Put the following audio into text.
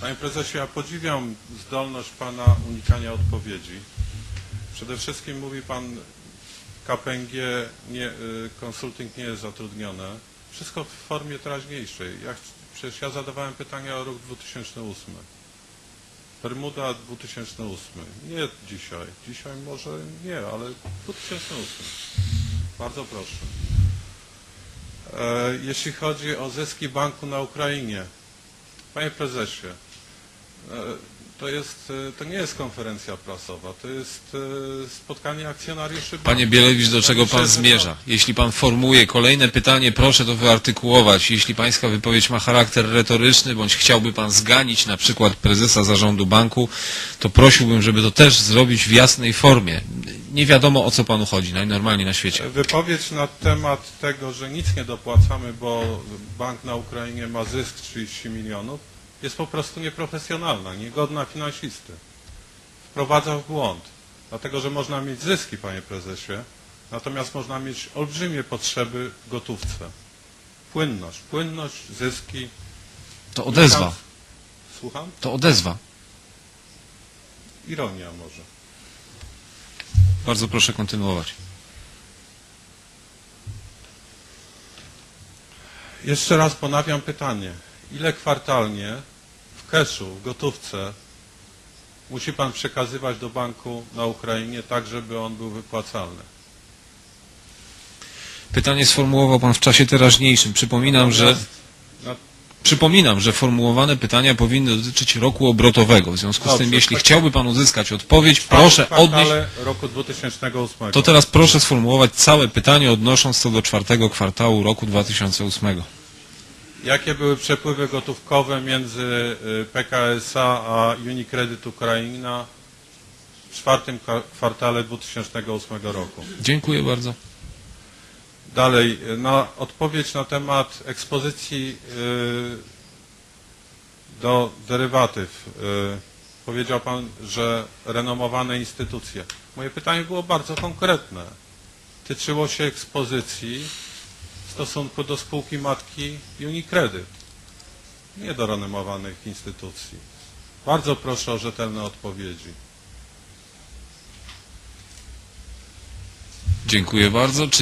Panie prezesie, ja podziwiam zdolność pana unikania odpowiedzi. Przede wszystkim mówi pan KPMG, nie, y, konsulting nie jest zatrudnione. Wszystko w formie teraźniejszej. Ja, przecież ja zadawałem pytania o rok 2008. Bermuda 2008. Nie dzisiaj. Dzisiaj może nie, ale 2008. Bardzo proszę. E, jeśli chodzi o zyski banku na Ukrainie, Panie prezesie, to, jest, to nie jest konferencja prasowa, to jest e, spotkanie akcjonariuszy. Panie. Bielewicz, do czego pan zmierza? Jeśli pan formułuje kolejne pytanie, proszę to wyartykułować. Jeśli pańska wypowiedź ma charakter retoryczny, bądź chciałby pan zganić na przykład prezesa zarządu banku, to prosiłbym, żeby to też zrobić w jasnej formie. Nie wiadomo o co panu chodzi, najnormalniej na świecie. Wypowiedź na temat tego, że nic nie dopłacamy, bo bank na Ukrainie ma zysk 30 milionów, jest po prostu nieprofesjonalna, niegodna finansisty. Wprowadza w błąd, dlatego że można mieć zyski, panie prezesie, natomiast można mieć olbrzymie potrzeby w gotówce. Płynność, płynność, zyski. To odezwa, Słucham? to odezwa. Ironia może. Bardzo proszę kontynuować. Jeszcze raz ponawiam pytanie. Ile kwartalnie w keszu, w gotówce musi Pan przekazywać do banku na Ukrainie tak, żeby on był wypłacalny? Pytanie sformułował pan w czasie teraźniejszym. Przypominam, że Przypominam, że formułowane pytania powinny dotyczyć roku obrotowego. W związku z Dobrze, tym, jeśli tak. chciałby Pan uzyskać odpowiedź, proszę odnieść. kwartale roku 2008. To teraz proszę sformułować całe pytanie, odnosząc to do czwartego kwartału roku 2008. Jakie były przepływy gotówkowe między y, PKSA a Unicredit Ukraina w czwartym kwa- kwartale 2008 roku? Dziękuję bardzo. Dalej, na odpowiedź na temat ekspozycji y, do derywatyw. Y, powiedział Pan, że renomowane instytucje. Moje pytanie było bardzo konkretne. Tyczyło się ekspozycji stosunku do spółki matki Unicredit, nie do renomowanych instytucji. Bardzo proszę o rzetelne odpowiedzi. Dziękuję bardzo.